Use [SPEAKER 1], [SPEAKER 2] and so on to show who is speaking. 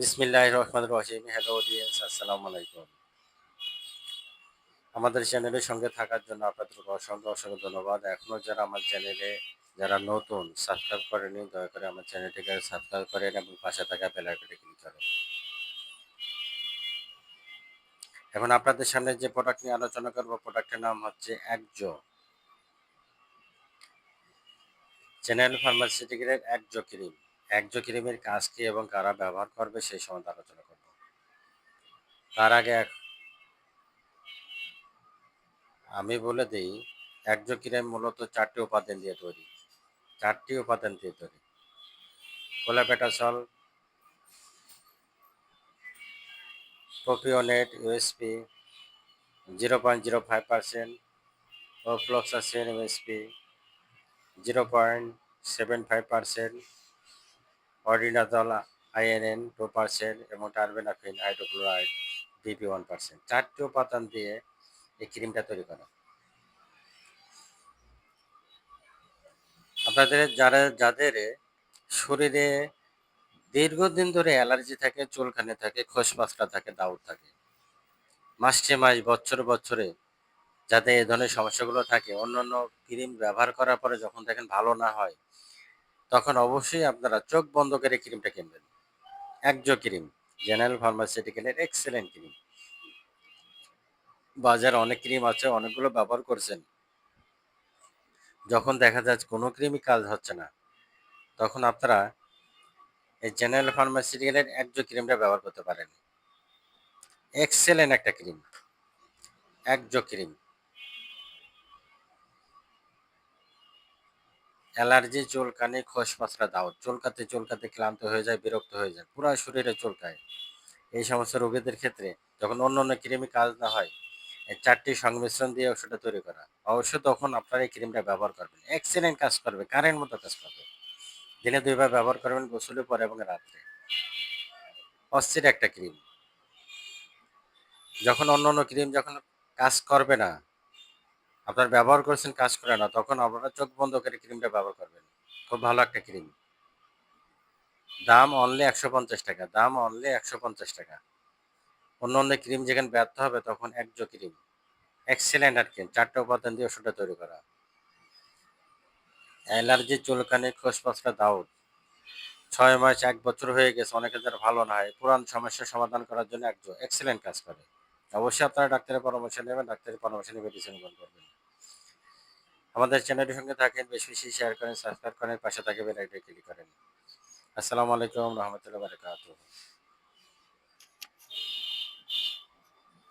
[SPEAKER 1] বিসমিল্লাহ রহমান রহিম। Hello audience আসসালামু আলাইকুম। আমাদের চ্যানেলের সঙ্গে থাকার জন্য আপনাদেরকে অসংখ্য অসংখ্য ধন্যবাদ। এখনও যারা আমার চ্যানেলে, যারা নতুন সাবস্ক্রাইব করেনি দয়া করে আমার চ্যানেলটিকে সাবস্ক্রাইব করেন এবং পাশে থাকা বেলাইকনটি ক্লিক করেন। এখন আপনাদের সামনে যে প্রোডাক্ট নিয়ে আলোচনা করব প্রোডাক্টের নাম হচ্ছে একজো চ্যানেল ফার্মাসিউটিক্যালের একজো ক্রিম একজো ক্রিমের কাজ কি এবং কারা ব্যবহার করবে সেই সম্বন্ধে আলোচনা করব। তার আগে আমি বলে দিই একজো ক্রিম মূলত চারটি উপাদান দিয়ে তৈরি। চারটি উপাদান দিয়ে তৈরি। Clobetasol, propionate, USP, zero point zero five percent ofloxacin USP, zero point seven five percent ornidazole INN two percent এবং terbinafine hydrochloride DP one percent চারটি উপাদান দিয়ে এই ক্রিমটা তৈরি করা। আপনাদের যারা, যাদের শরীরে দীর্ঘদিন ধরে অ্যালার্জি থাকে, চুলকানি থাকে খোসপাসটা থাকে দাউদ থাকে, মাসে মাস, বছর বছরে যাতে এ ধরনের সমস্যাগুলো থাকে, অন্যান্য ক্রিম ব্যবহার করার পরে যখন দেখেন ভালো না হয় তখন অবশ্যই আপনারা চোখ বন্ধ করে ক্রিমটা কিনবেন। একজো ক্রিম, জেনারেল ফার্মাসিউটিক্যালের এক্সেলেন্ট ক্রিম। বাজারে অনেক ক্রিম আছে, অনেকগুলো ব্যবহার করছেন। যখন দেখা যাচ্ছে কোনো ক্রিমই কাজ হচ্ছে না, তখন আপনারা এই জেনারেল ফার্মাসিউটিক্যালের একজো ক্রিমটা ব্যবহার করতে পারেন। এক্সেলেন্ট একটা ক্রিম একজো ক্রিম। অ্যালার্জি, চুলকানি খোসপাসরা দাউদ চুলকাতে চুলকাতে ক্লান্ত হয়ে যায়, বিরক্ত হয়ে যায়। পুরো শরীরে চুলকায়। এই সমস্ত রোগীদের ক্ষেত্রে যখন অন্য অন্য ক্রিমই কাজ না হয় চারটি সংমিশ্রণ দিয়ে ওষুধটা তৈরি করা। অবশ্যই তখন আপনারা এই ক্রিমটা ব্যবহার করবেন। এক্সিলেন্ট কাজ করবে, কারেন্ট মতো কাজ করবে। দিনে দুইবার ব্যবহার করবেন, গোসলের পরে এবং রাত্রে। অস্থির একটা ক্রিম যখন অন্য অন্য ক্রিম যখন কাজ করবে না আপনার ব্যবহার করছেন কাজ করে না, তখন আপনারা চোখ বন্ধ করে ক্রিমটা ব্যবহার করবেন। খুব ভালো একটা ক্রিম। দাম অনলি একশো পঞ্চাশ টাকা, দাম অনলি একশো পঞ্চাশ টাকা। অন্য অন্য ক্রিম যেখানে ব্যর্থ হবে তখন একজো ক্রিম। এক্সেলেন্ট আর ক্রিম চারটে উপাদান দিয়ে ওষুধটা তৈরি করা। অ্যালার্জি, চুলকানি, খোসপাসটা দাউদ। ছয় মাস, এক বছর হয়ে গেছে অনেকের যারা ভালো না হয়, পুরান সমস্যার সমাধান করার জন্য একজো এক্সেলেন্ট কাজ করে। অবশ্যই আপনারা ডাক্তারের পরামর্শ নেবেন, ডাক্তারের পরামর্শ নিয়ে মেডিসিন গ্রহণ করবেন। আমাদের চ্যানেলের সঙ্গে থাকেন, বেশি বেশি শেয়ার করেন সাবস্ক্রাইব করেন, পাশে থাকে বেলাইটে ক্লিক করেন। আসসালামু আলাইকুম রহমতুল্লাহ বারকাতুহ।